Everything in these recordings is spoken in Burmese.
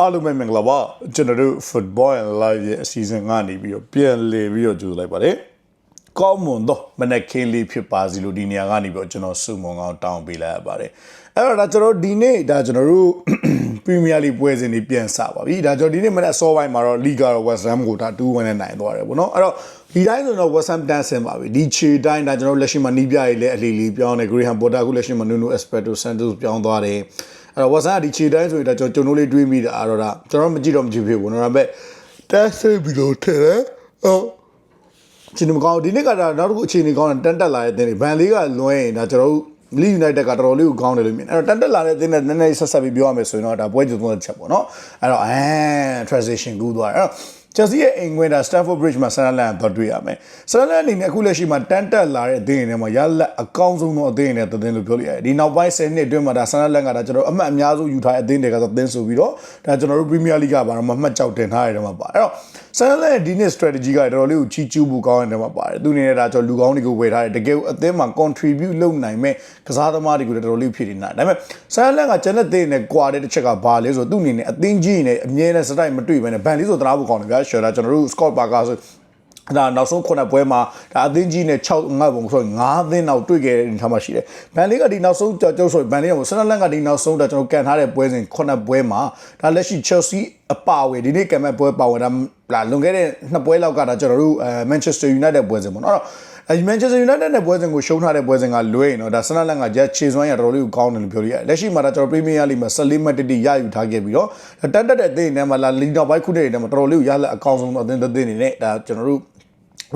အားလုံးပဲမင်္ဂလာပါကျွန်တော်တို့ Football and Live ရဲ့အစီအစဉ်ကနေပြီးတော့ပြန်လည်ပြီးတော့ကြိုလိုက်ပါတယ်ကောင်းမွန်တော့မနေ့ခင်းလေးဖြစ်ပါစီလို့ဒီနေရာကနေပြီးတော့ကျွန်တော်စုမုံကောင်းတောင်းပေးလိုက်ရပါတယ်အဲ့တော့ဒါကျွန်တော်ဒီနေ့ဒါကျွန်တော်တို့ Premier League ပွဲစဉ်တွေပြန်စပါပြီဒါကျွန်တော်ဒီနေ့မနေ့အစောပိုင်းမှာတော့ Liga တော့ West Ham ကိုဒါ2-1နဲ့နိုင်သွားတယ်ပေါ့နော်အဲ့တော့ဒီတိုင်းဆိုတော့ West Ham တန်းဆင်ပါပြီဒီခြေတိုင်းဒါကျွန်တော်တို့လက်ရှိမှာနီးပြရေးလဲအလီလီပြောင်းတယ် Graham Potter ခုလက်ရှိမှာ Nuno Espirito Santos ပြောင်းသွားတယ် အဲ့တော့ West Ham ကဒီခြေတိုင်းဆိုရင်ဒါကျွန်တော်ကျွန်တော်လေးတွေးမိတာအဲ့တော့ဒါကျွန်တော်မကြည့်တော့မကြည့်ဖြစ်ဘူးနော်ဒါပေမဲ့တက်ဆင်ပြီးတော့ထဲတယ်ဟုတ်အချိန်မကောင်းဒီနေ့ကဒါနောက်တစ်ခုအချိန်ကြီးကောင်းတယ်တန်တက်လာတဲ့တင်းတွေဘန်လေးကလွှဲရင်ဒါကျွန်တော်တို့လီယူနိုက်တက်ကတော်တော်လေးကိုကောင်းတယ်လို့မြင်အဲ့တော့တန်တက်လာတဲ့တင်းနဲ့နည်းနည်းဆက်ဆက်ပြီးပြောရမယ်ဆိုရင်တော့ဒါပွဲကြုံသုံးချက်ပေါ့နော်အဲ့တော့အဲ transition ကူးသွားတယ်အဲ့တော့ Chelsea ရဲ့အိမ်ဝင်တာ Stamford Bridge မှာ Sunderland တော့တွေ့ရမယ် Sunderland အနေနဲ့အခုလက်ရှိမှာတန်တက်လာတဲ့အသင်းတွေမှာရလက်အကောင်းဆုံးသောအသင်းတွေနဲ့တသင်းလို့ပြောလို့ရတယ်ဒီနောက်ပိုင်း10နှစ်အတွင်းမှာဒါ Sunderland ကဒါကျွန်တော်အမှတ်အများဆုံးယူထားတဲ့အသင်းတွေကသသင်းဆိုပြီးတော့ဒါကျွန်တော်တို့ Premier League ကဘာမှမှတ်ကြောက်တင်ထားရတယ်မှာပါအဲ့တော့ Sunderland ရဲ့ဒီနှစ် strategy ကတော်တော်လေးကိုချီကျူးဖို့ကောင်းတယ်မှာပါတယ်သူအနေနဲ့ဒါကျွန်တော်လူကောင်းတွေကိုဝယ်ထားတယ်တကယ်အသင်းမှာ contribute လုပ်နိုင်မဲ့ကစားသမားတွေကိုတော်တော်လေးဖြစ်နေတာဒါပေမဲ့ Sunderland ကကျန်တဲ့သင်းနဲ့ကွာတဲ့တစ်ချက်ကဘာလဲဆိုတော့သူ့အနေနဲ့အသင်းကြီးနဲ့အမြဲတမ်းစတိုက်မတွေ့ဘဲနဲ့ဘန်လေးဆိုတရားဖို့ကောင်းတယ်ဗျာရှယ်လာကျွန်တော်တို့ Scott Parker ဆို ဒါနောက်ဆုံးခုနှစ်ပွဲမှာဒါအသင်းကြီးနဲ့6ငါ့ပုံဆို9သင်းနောက်တွေ့ခဲ့တဲ့အနေထားမှာရှိတယ်။ဘန်လေးကဒီနောက်ဆုံးကြောက်ကြောက်ဆိုဘန်လေးကဆန်နလန်ကဒီနောက်ဆုံးဒါကျွန်တော်ကန်ထားတဲ့ပွဲစဉ်ခုနှစ်ပွဲမှာဒါလက်ရှိ Chelsea အပါဝယ်ဒီနေ့ကံမဲ့ပွဲပါဝယ်ဒါလာလွန်ခဲ့တဲ့နှစ်ပွဲလောက်ကဒါကျွန်တော်တို့အဲ Manchester United ပွဲစဉ်ပေါ့နော်။အဲ့တော့အဲ Manchester United နဲ့ပွဲစဉ်ကိုရှုံးထားတဲ့ပွဲစဉ်ကလွဲရင်တော့ဒါဆန်နလန်ကဂျက်ခြေစွမ်းရတော်တော်လေးကိုကောင်းတယ်လို့ပြောလို့ရတယ်။လက်ရှိမှာဒါကျွန်တော် Premier League မှာ14မှတ်တိတိရယူထားခဲ့ပြီးတော့တက်တက်တဲ့အသင်းတွေနဲ့မှာလာလီနောက်ပိုင်းခုနှစ်တွေနဲ့မှာတော်တော်လေးကိုရလက်အကောင်းဆုံးအသင်းတစ်သင်းတွေနဲ့ဒါကျွန်တော်တို့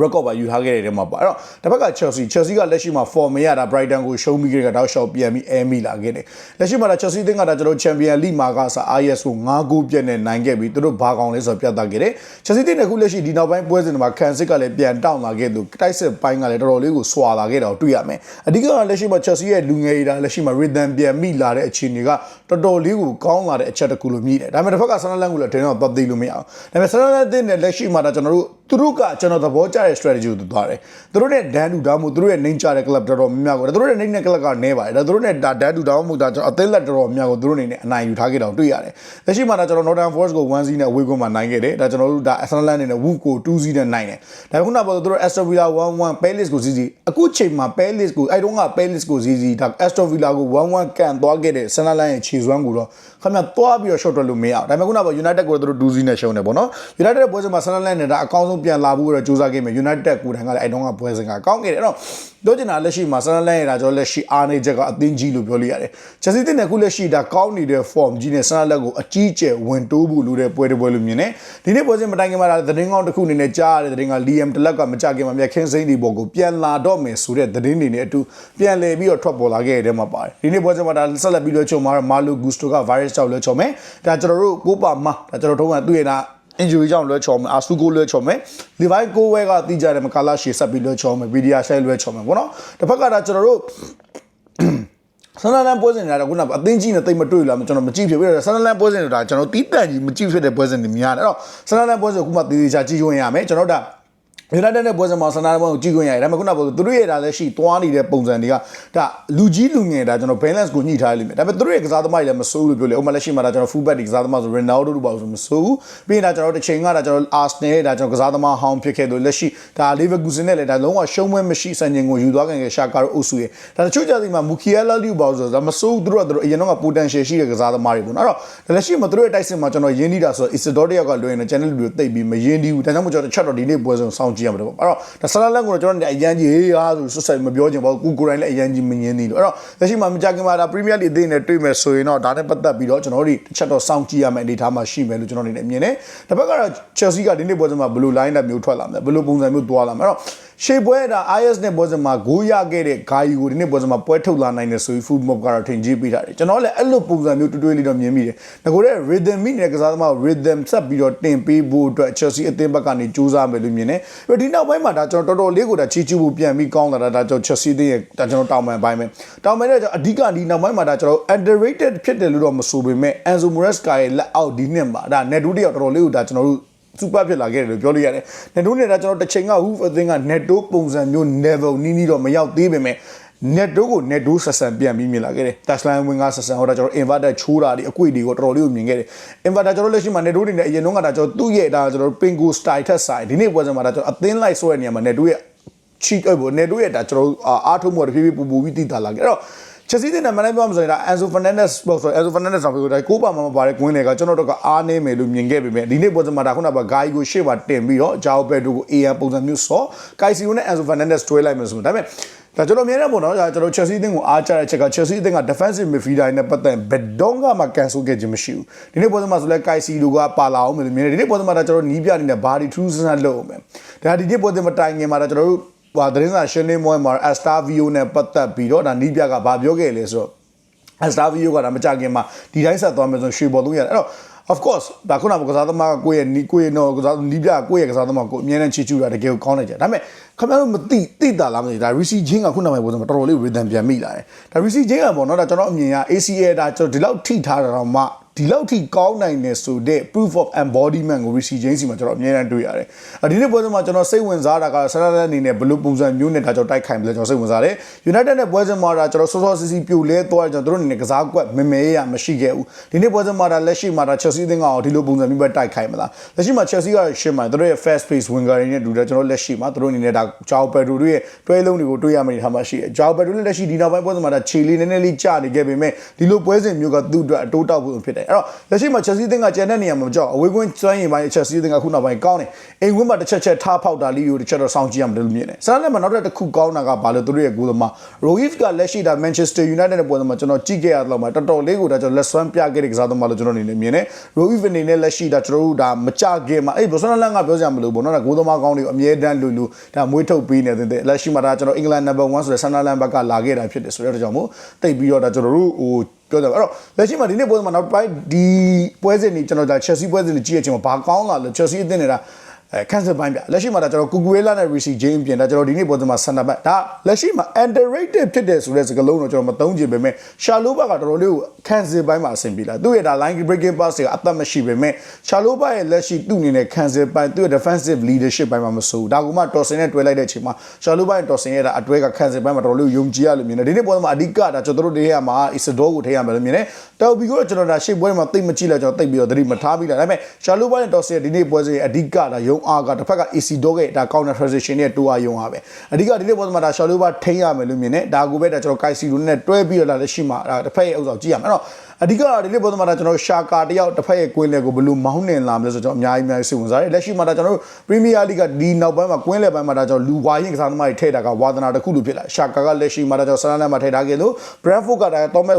record ပါယူထားခဲ့တဲ့တဲမှာပါအဲ့တော့တစ်ဖက်က Chelsea Chelsea ကလက်ရှိမှာ form မရတာ Brighton ကိုရှုံးပြီးကြတဲ့တော့ရှော့ပြန်ပြီးအဲမိလာခဲ့တယ်လက်ရှိမှာ Chelsea တင်းကဒါကျွန်တော် Champion League မှာကစား IS ကို9ဂိုးပြည့်နဲ့နိုင်ခဲ့ပြီးသူတို့ဘာကောင်လဲဆိုတော့ပြသခဲ့တယ် Chelsea တင်းကခုလက်ရှိဒီနောက်ပိုင်းပွဲစဉ်တွေမှာခံစစ်ကလည်းပြန်တောင်းလာခဲ့သူတိုက်စစ်ပိုင်းကလည်းတော်တော်လေးကိုစွာလာခဲ့တာကိုတွေ့ရမယ်အဓိကလက်ရှိမှာ Chelsea ရဲ့လူငယ်တွေလက်ရှိမှာ rhythm ပြန်မိလာတဲ့အခြေအနေကတော်တော်လေးကိုကောင်းလာတဲ့အချက်တစ်ခုလို့မြည်တယ်ဒါပေမဲ့တစ်ဖက်က Sunderland ကိုလည်းတင်တော့ပတ်သိလို့မရအောင်ဒါပေမဲ့ Sunderland တင်းနဲ့လက်ရှိမှာဒါကျွန်တော်တို့သူတို့ကကျွန်တော်သဘောကျတဲ့ strategy ကိုသွားတယ်သူတို့နဲ့ဒန်တူတောင်းမှုသူတို့ရဲ့နှိမ့်ချတဲ့ club တော်တော်များများကိုသူတို့ရဲ့နှိမ့်တဲ့ club ကနေပါတယ်ဒါသူတို့နဲ့ဒါဒန်တူတောင်းမှုဒါကျွန်တော်အသက်လက်တော်တော်များကိုသူတို့အနေနဲ့အနိုင်ယူထားခဲ့တာတွေ့ရတယ်လက်ရှိမှာဒါကျွန်တော် Northern Forest ကို1-0နဲ့ away ကိုမှနိုင်ခဲ့တယ်ဒါကျွန်တော်တို့ဒါ Arsenal အနေနဲ့ Wood ကို2-0နဲ့နိုင်တယ်ဒါခုနကပြောသူတို့ Aston Villa 1-1 Palace ကိုစီစီအခုချိန်မှာ Palace ကိုအဲ့တုန်းက Palace ကိုစီစီဒါ Aston Villa ကို1-1ကန်သွားခဲ့တဲ့ Sunderland ရဲ့ခြေစွမ်းကိုတော့ခင်ဗျသွားပြီးတော့ short ထွက်လို့မရအောင်ဒါပေမဲ့ခုနက United ကိုသူတို့2-0နဲ့ရှုံးတယ်ပေါ့နော် United ရဲ့ပွဲစဉ်မှာ Sunderland နဲ့ဒါအကောင်းဆုံးပြန်လာဖို့တော့ကြိုးစားခဲ့မယ် United ကိုယ်တိုင်ကလည်းအဲ့တုန်းကပွဲစဉ်ကကောင်းခဲ့တယ်အဲ့တော့ပြောချင်တာလက်ရှိမှာ Sunderland ရဲ့ဒါကြောလက်ရှိအားနေချက်ကအသင်းကြီးလို့ပြောလို့ရတယ်။ Chelsea တင်တဲ့ခုလက်ရှိဒါကောင်းနေတဲ့ form ကြီးနဲ့ Sunderland ကိုအကြီးကျယ်ဝင်တိုးဖို့လိုတဲ့ပွဲတစ်ပွဲလို့မြင်တယ်။ဒီနေ့ပွဲစဉ်မတိုင်ခင်မှာဒါသတင်းကောင်းတစ်ခုအနေနဲ့ကြားရတဲ့သတင်းက Liam တလက်ကမကြခင်မှာမြက်ခင်းစိမ့်ဒီဘောကိုပြန်လာတော့မယ်ဆိုတဲ့သတင်းတွေနဲ့အတူပြန်လည်ပြီးတော့ထွက်ပေါ်လာခဲ့တဲ့မှာပါတယ်။ဒီနေ့ပွဲစဉ်မှာဒါဆက်လက်ပြီးတော့ချုံမှာမာလိုဂူစတိုက virus ကြောင့်လွှဲချုံမယ်။ဒါကျွန်တော်တို့ကိုပါမဒါကျွန်တော်တို့ကသူ့ရဲ့နာ injury ကြောင့်လွှဲချော်မယ်အာဆူကိုလွှဲချော်မယ်လီဗိုင်းကိုဝဲကတိကြတယ်မကာလာရှေဆက်ပြီးလွှဲချော်မယ်ဗီဒီယာရှိုက်လွှဲချော်မယ်ပေါ့နော်တစ်ဖက်ကဒါကျွန်တော်တို့ဆန်နလန်ပွဲစဉ်တွေကတော့ခုနကအသင်းကြီးနဲ့တိတ်မတွေ့လာကျွန်တော်မကြည့်ဖြစ်ပြီးတော့ဆန်နလန်ပွဲစဉ်တွေဒါကျွန်တော်တီးတန့်ကြီးမကြည့်ဖြစ်တဲ့ပွဲစဉ်တွေများတယ်အဲ့တော့ဆန်နလန်ပွဲစဉ်ခုမှတည်တည်ချာကြည့်ခွင့်ရမယ်ကျွန်တော်တို့ဒါ United နဲ့ပွဲစဉ်မှာဆန္ဒပွဲကိုကြည့်ခွင့်ရတယ်ဒါပေမဲ့ခုနကပြောသူတို့ရဲ့ဒါလည်းရှိသွားနေတဲ့ပုံစံတွေကဒါလူကြီးလူငယ်ဒါကျွန်တော် balance ကိုညှိထားလိမ့်မယ်ဒါပေမဲ့သူတို့ရဲ့ကစားသမားတွေလည်းမစိုးဘူးလို့ပြောလေဥပမာလက်ရှိမှာဒါကျွန်တော် full back တွေကစားသမားဆို Ronaldo တို့ပါဆိုမစိုးဘူးပြီးရင်ဒါကျွန်တော်တစ်ချိန်ကဒါကျွန်တော် Arsenal ဒါကျွန်တော်ကစားသမားဟောင်းဖြစ်ခဲ့သူလက်ရှိဒါ Leverkusen နဲ့လည်းဒါလုံးဝရှုံးပွဲမရှိစံချိန်ကိုယူသွားခဲ့တဲ့ Shaka တို့အုပ်စုရဲ့ဒါတချို့ကြသည်မှာ Mukiela လူပါဆိုတော့မစိုးဘူးသူတို့ကသူတို့အရင်တော့ potential ရှိတဲ့ကစားသမားတွေပေါ့နော်အဲ့တော့လက်ရှိမှာသူတို့ရဲ့တိုက်စစ်မှာကျွန်တော်ရင်းနှီးတာဆိုတော့ Isidore တယောက်ကလွှဲနေ channel လူတွေတိတ်ပြီးမရင်းနှီးဘူးဒါကြောင့်မို့ကျွန်တော်တစ်ချက်တော့ဒီနေ့ပွဲဆုံးစောင့်ကြည့်ရမှာပေါ့အဲ့တော့ဒါဆလာလန်ကိုတော့ကျွန်တော်အရန်ကြီးဟေးဟာဆိုဆွတ်ဆက်မပြောချင်ပါဘူးကိုကိုရိုင်းလည်းအရန်ကြီးမငင်းသေးလို့အဲ့တော့လက်ရှိမှာမကြခင်မှာဒါ Premier League အသင်းနဲ့တွေ့မယ်ဆိုရင်တော့ဒါနဲ့ပတ်သက်ပြီးတော့ကျွန်တော်တို့တစ်ချက်တော့စောင့်ကြည့်ရမယ့်အနေအထားမှာရှိမယ်လို့ကျွန်တော်အနေနဲ့မြင်တယ်တစ်ဖက်ကတော့ Chelsea ကဒီနေ့ပွဲစဉ်မှာဘယ်လို line up မျိုးထွက်လာမလဲဘယ်လိုပုံစံမျိုးသွားလာမလဲအဲ့တော့ ရှေ့ပွဲဒါ IS နဲ့ပွဲစဉ်မှာဂိုးရခဲ့တဲ့ဂါယီကိုဒီနေ့ပွဲစဉ်မှာပွဲထုတ်လာနိုင်တယ်ဆိုပြီး food mob ကတော့ထင်ကြီးပေးထားတယ်ကျွန်တော်လည်းအဲ့လိုပုံစံမျိုးတွေးတွေးလေးတော့မြင်မိတယ်ငါကိုတဲ့ rhythm မိနေတဲ့ကစားသမား rhythm ဆက်ပြီးတော့တင်ပေးဖို့အတွက် Chelsea အသင်းဘက်ကနေကြိုးစားမယ်လို့မြင်တယ်ပြီးဒီနောက်ပိုင်းမှာဒါကျွန်တော်တော်တော်လေးကိုဒါချီချူဖို့ပြန်ပြီးကောင်းလာတာဒါကျွန်တော် Chelsea အသင်းရဲ့ဒါကျွန်တော်တောင်းပန်ပိုင်းပဲတောင်းပန်တဲ့အဓိကဒီနောက်ပိုင်းမှာဒါကျွန်တော် underrated ဖြစ်တယ်လို့တော့မဆိုပေမဲ့ Enzo Maresca ရဲ့လက်အောက်ဒီနှစ်မှာဒါ net တယောက်တော်တော်လေးကိုဒါကျွန်တော်တို့ စူပါဖြစ်လာခဲ့တယ်လို့ပြောလို့ရတယ်။ Neto နဲ့ဒါကျွန်တော်တစ်ချိန်က Hoof အသင်းက Neto ပုံစံမျိုး level နီးနီးတော့မရောက်သေးပေမဲ့ netto ကို netto ဆက်ဆံပြန်ပြီးမြင်လာခဲ့တယ် touchline wing ကဆက်ဆံဟောတာကျွန်တော် inverter ချိုးတာတွေအကွေတွေကိုတော်တော်လေးကိုမြင်ခဲ့တယ် inverter ကျွန်တော်လက်ရှိမှာ netto တွေနဲ့အရင်တုန်းကဒါကျွန်တော်သူ့ရဲ့ဒါကျွန်တော် pingo style ထက်ဆိုင်ဒီနေ့ပွဲစဉ်မှာဒါကျွန်တော်အသင်းလိုက်ဆိုတဲ့နေရာမှာ netto ရဲ့ချီကဘောနေတို့ရဲ့ဒါကျွန်တော်အားထုတ်မှုတဖြည်းဖြည်းပူပူပြီးတည်တာလာခဲ့အဲ့တော့ ချက်စီးတဲ့နာမည်ပြောမှဆိုရင်ဒါ Enzo Fernandez ပေါ့ဆို Enzo Fernandez ဆိုပြီးတော့ကိုပါမမပါတဲ့ကွင်းတွေကကျွန်တော်တို့ကအားနေမယ်လို့မြင်ခဲ့ပေမဲ့ဒီနေ့ပေါ်စမှာဒါခုနကဂိုင်းကိုရှေ့မှာတင်ပြီးတော့ဂျာအိုဘက်တို့ကို AM ပုံစံမျိုးစောကိုက်စီယိုနဲ့ Enzo Fernandez တွဲလိုက်မယ်ဆိုတော့ဒါပေမဲ့ဒါကျွန်တော်မြင်ရပေါ့နော်ဒါကျွန်တော် Chelsea အသင်းကိုအားကြတဲ့ချက်က Chelsea အသင်းက defensive midfielder နဲ့ပတ်သက်ဘယ်တော့မှ cancel ခဲ့ခြင်းမရှိဘူးဒီနေ့ပေါ်စမှာဆိုလဲ Kaisi တို့ကပါလာအောင်မယ်လို့မြင်တယ်ဒီနေ့ပေါ်စမှာဒါကျွန်တော်နီးပြနေတဲ့ body true စမ်းလုပ်အောင်မယ်ဒါဒီနေ့ပေါ်စမှာတိုင်ငင်မှာဒါကျွန်တော်တို့ ဟိုသတင်းစာရှင်းလင်းပွဲမှာ Astavio နဲ့ပတ်သက်ပြီးတော့ဒါနီးပြကဘာပြောခဲ့လဲဆိုတော့ Astavio ကဒါမကြခင်မှာဒီတိုင်းဆက်သွားမယ်ဆိုရွှေပေါ်သုံးရတယ်အဲ့တော့ of course ဒါခုနကကစားသမားကကိုယ့်ရဲ့နီးကိုယ့်ရဲ့တော့ကစားနီးပြကိုယ့်ရဲ့ကစားသမားကိုအမြဲတမ်းချီချူတာတကယ်ကိုကောင်းနေကြဒါပေမဲ့ခင်ဗျားတို့မသိသိတာလားမသိဒါ Rishi Jane ကခုနကပြောဆိုတော့တော်တော်လေး rhythm ပြန်မိလာတယ်ဒါ Rishi Jane ကပေါ့နော်ဒါကျွန်တော်အမြင်က ACL ဒါကျွန်တော်ဒီလောက်ထိထားတာတော့မှ ဒီလောက်ထိကောင်းနိုင်တယ်ဆိုတဲ့ proof of embodiment ကို Rishi James စီမှာကျွန်တော်အများအားတွေ့ရတယ်။ဒီနေ့ပွဲစဉ်မှာကျွန်တော်စိတ်ဝင်စားတာကဆရာတဲ့အနေနဲ့ဘယ်လိုပုံစံမျိုးနဲ့ဒါကျွန်တော်တိုက်ခိုင်မလဲကျွန်တော်စိတ်ဝင်စားတယ်။ United နဲ့ပွဲစဉ်မှာဒါကျွန်တော်စောစောစီစီပြိုလဲသွားတယ်ကျွန်တော်တို့အနေနဲ့ကစားကွက်မမဲရမရှိခဲ့ဘူး။ဒီနေ့ပွဲစဉ်မှာဒါလက်ရှိမှာဒါ Chelsea အသင်းကအောင်ဒီလိုပုံစံမျိုးပဲတိုက်ခိုင်မလား။လက်ရှိမှာ Chelsea ကရှင်းမှာတို့ရဲ့ fast pace winger တွေနဲ့တူတယ်ကျွန်တော်လက်ရှိမှာတို့အနေနဲ့ဒါ Joao Pedro တို့ရဲ့တွဲလုံးတွေကိုတွေ့ရမယ့်ထားမှရှိတယ်။ Joao Pedro လက်ရှိဒီနောက်ပိုင်းပွဲစဉ်မှာဒါခြေလေးနည်းနည်းလေးကျနေခဲ့ပေမဲ့ဒီလိုပွဲစဉ်မျိုးကသူ့အတွက်အတိုးတောက်ဖို့ဖြစ်တယ်။အဲ့တော့လက်ရှိမှာ Chelsea သင်းကကျန်တဲ့နေရာမှာမကြောက်အဝေးကွင်းစွမ်းရည်ပိုင်း Chelsea သင်းကခုနောက်ပိုင်းကောင်းတယ်အိမ်ဝင်းမှာတစ်ချက်ချက်ထားဖောက်တာလေးကိုတစ်ချက်တော့စောင့်ကြည့်ရမယ်လို့မြင်တယ်ဆန်နဲ့မှာနောက်တစ်ခုကောင်းတာကဘာလဲသူတို့ရဲ့ကိုယ်သမား Rohit ကလက်ရှိဒါ Manchester United နဲ့ပွဲမှာကျွန်တော်ကြည့်ခဲ့ရတော့မှာတော်တော်လေးကိုဒါကျွန်တော်လက်စွမ်းပြခဲ့တဲ့ကစားသမားလို့ကျွန်တော်အနေနဲ့မြင်တယ် Rohit အနေနဲ့လက်ရှိဒါကျွန်တော်တို့ဒါမကြခင်မှာအေး Barcelona လန်ကပြောစရာမလိုဘူးနော်ဒါကိုယ်သမားကောင်းတွေကိုအမြဲတမ်းလူလူဒါမွေးထုတ်ပေးနေတဲ့လက်ရှိမှာဒါကျွန်တော်အင်္ဂလန် number 1ဆိုတဲ့ Sunderland ဘက်ကလာခဲ့တာဖြစ်တယ်ဆိုတော့ဒါကြောင့်မို့တိတ်ပြီးတော့ဒါကျွန်တော်တို့ဟို ပြောကြပါအဲ့တော့လက်ရှိမှာဒီနေ့ပွဲမှာနောက်ပိုင်းဒီပွဲစဉ်ကြီးကျွန်တော်ဒါ Chelsea ပွဲစဉ်ကြီးကြည့်ရချင်းမှာဘာကောင်းလာလဲ Chelsea အသင်းနေတာ အဲကန်ဆယ်ပိုင်းပြလက်ရှိမှာဒါကျွန်တော်ကူကူဝေလာနဲ့ Rishi James ပြင်ဒါကျွန်တော်ဒီနေ့ပွဲစဉ်မှာ center back ဒါလက်ရှိမှာ underrated ဖြစ်တယ်ဆိုတဲ့စကားလုံးတော့ကျွန်တော်မသုံးချင်ပေမဲ့ Shaloba ကတော်တော်လေးကိုကန်ဆယ်ပိုင်းမှာအဆင်ပြေလာသူ့ရဲ့ဒါ line breaking pass တွေကအသက်မရှိပေမဲ့ Shaloba ရဲ့လက်ရှိသူ့အနေနဲ့ကန်ဆယ်ပိုင်းသူ့ရဲ့ defensive leadership ပိုင်းမှာမဆိုးဒါကမှ Torsen နဲ့တွဲလိုက်တဲ့အချိန်မှာ Shaloba ရဲ့ Torsen ရဲ့ဒါအတွဲကကန်ဆယ်ပိုင်းမှာတော်တော်လေးယုံကြည်ရလို့မြင်တယ်ဒီနေ့ပွဲမှာအဓိကဒါကျွန်တော်တို့တွေရမှာ Isidore ကိုထိရမယ်လို့မြင်တယ်တော်ဘီကိုကျွန်တော်ဒါရှေ့ပွဲမှာတိတ်မကြည့်လိုက်ကျွန်တော်တိတ်ပြီးတော့သတိမထားပြီးလားဒါပေမဲ့ Shaloba နဲ့ Torsen ရဲ့ဒီနေ့ပွဲစဉ်အဓိကဒါယုံအားကတစ်ဖက်က AC တော့ကဒါ counter transition နဲ့တိုးအားယုံအားပဲအဓိကဒီနေ့ပွဲမှာဒါ Shaloba ထိရမယ်လို့မြင်တယ်ဒါကိုပဲဒါကျွန်တော် Kaisi တို့နဲ့တွဲပြီးတော့လာလက်ရှိမှာဒါတစ်ဖက်ရဲ့ဥစ္စာကြည့်ရမယ်အဲ့တော့အဓိကဒီနေ့ပေါ်မှာဒါကျွန်တော်ရှာကာတယောက်တစ်ဖက်ရဲ့ကွင်းလေကိုဘယ်လိုမောင်းနှင်လာမလဲဆိုတော့ကျွန်တော်အများကြီးအများကြီးစိတ်ဝင်စားတယ်လက်ရှိမှာဒါကျွန်တော်တို့ Premier League ကဒီနောက်ပိုင်းမှာကွင်းလေပိုင်းမှာဒါကျွန်တော်လူဝါရင်ကစားသမားတွေထည့်တာကဝါသနာတစ်ခုလိုဖြစ်လာရှာကာကလက်ရှိမှာဒါကျွန်တော်ဆန်လန်မှာထည့်ထားခဲ့လို့ Brentford ကဒါတော့မဲ့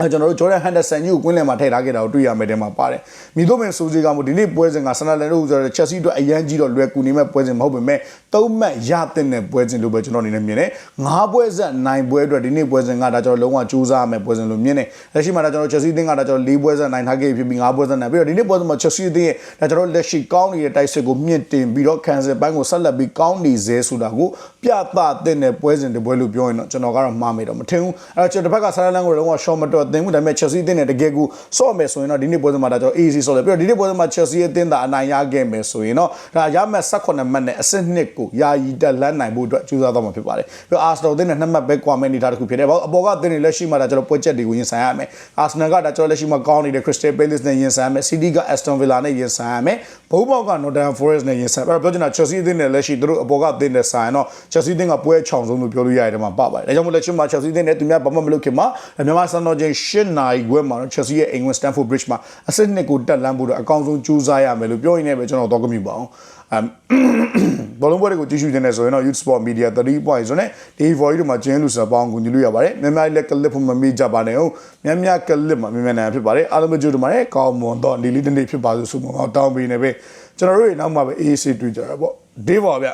အဲကျွန်တော်တို့ Jordan Henderson ကြီးကိုကွင်းလယ်မှာထည့်ထားခဲ့တာကိုတွေ့ရမယ်တဲ့မှာပါတယ်။မိတို့မင်းဆိုစီကမို့ဒီနေ့ပွဲစဉ်ကဆန်နလန်တို့ဆိုတော့ Chelsea အတွက်အရန်ကြီးတော့လွယ်ကူနေမဲ့ပွဲစဉ်မဟုတ်ပေမဲ့သုံးမှတ်ရတဲ့တဲ့ပွဲစဉ်လို့ပဲကျွန်တော်အနေနဲ့မြင်တယ်။ငါးပွဲဆက်နိုင်ပွဲအတွက်ဒီနေ့ပွဲစဉ်ကဒါကျွန်တော်လုံးဝကြိုးစားရမယ်ပွဲစဉ်လို့မြင်တယ်။လက်ရှိမှာဒါကျွန်တော် Chelsea အသင်းကဒါကျွန်တော်၄ပွဲဆက်နိုင်ထားခဲ့ဖြစ်ပြီးငါးပွဲဆက်နိုင်ပြီးတော့ဒီနေ့ပွဲစဉ်မှာ Chelsea အသင်းရဲ့ဒါကျွန်တော်လက်ရှိကောင်းနေတဲ့တိုက်စစ်ကိုမြင့်တင်ပြီးတော့ cancel ပိုင်းကိုဆက်လက်ပြီးကောင်းနေစေဆိုတာကိုပြသတဲ့တဲ့ပွဲစဉ်တစ်ပွဲလို့ပြောရင်တော့ကျွန်တော်ကတော့မှားမယ်တော့မထင်ဘူး။အဲတော့ကျွန်တော်တစ်ဖက်ကဆာလန်ကိုလုံးဝ short မတော့သင်ဘူးဒါပေမဲ့ Chelsea အသင်းနဲ့တကယ်ကိုဆော့မယ်ဆိုရင်တော့ဒီနေ့ပွဲစဉ်မှာဒါကျွန်တော် easy ဆော့တယ်ပြီးတော့ဒီနေ့ပွဲစဉ်မှာ Chelsea အသင်းသာအနိုင်ရခဲ့မယ်ဆိုရင်တော့ဒါရမှတ်18မှတ်နဲ့အဆင့်2ကိုယာယီတက်လန်းနိုင်ဖို့အတွက်ကြိုးစားသွားမှာဖြစ်ပါတယ်ပြီးတော့ Arsenal အသင်းနဲ့2မှတ်ပဲကွာမဲ့နေတာတစ်ခုဖြစ်တယ်ဘာအပေါ်ကအသင်းတွေလက်ရှိမှာဒါကျွန်တော်ပွဲချက်တွေကိုရင်ဆိုင်ရမယ် Arsenal ကဒါကျွန်တော်လက်ရှိမှာကောင်းနေတဲ့ Crystal Palace နဲ့ရင်ဆိုင်ရမယ် City က Aston Villa နဲ့ရင်ဆိုင်ရမယ်ဘုံပေါက်က Nottingham Forest နဲ့ရင်ဆိုင်အဲ့တော့ပြောချင်တာ Chelsea အသင်းနဲ့လက်ရှိသူတို့အပေါ်ကအသင်းနဲ့ဆိုင်တော့ Chelsea အသင်းကပွဲချောင်ဆုံးလို့ပြောလို့ရတယ်မှာပပါတယ်ဒါကြောင့်မို့လက်ရှိမှာ Chelsea အသင်းနဲ့သူများဘာမှမလုပ်ခင်မှာမြန်မာစံတော်ချိန်8နာရီခွဲမှာတော့ Chelsea ရဲ့ England Stamford Bridge မှာအဆင့်နှစ်ကိုတက်လန်းဖို့တော့အကောင်းဆုံးကြိုးစားရမယ်လို့ပြောရင်းနဲ့ပဲကျွန်တော်တော့ကမြူပါအောင်အမ်ဘောလုံးပွဲတွေကိုကြည့်ရှုနေတယ်ဆိုရင်တော့ Youth Sport Media 3 point ဆိုနဲ့ဒီ voice တို့မှာကျင်းလူစာပေါင်းကိုညှိလို့ရပါတယ်များများလည်းကလစ်ဖို့မမေ့ကြပါနဲ့ဟုတ်များများကလစ်မှာမြန်မြန်နိုင်ဖြစ်ပါတယ်အားလုံးပဲကြိုးတမနဲ့ကောင်းမွန်တော့ဒီလေးတစ်နေ့ဖြစ်ပါလို့ဆုမကောင်းတောင်းပေးနေပဲကျွန်တော်တို့ရဲ့နောက်မှာပဲ AC တွေ့ကြတာပေါ့ဒေးပါဗျ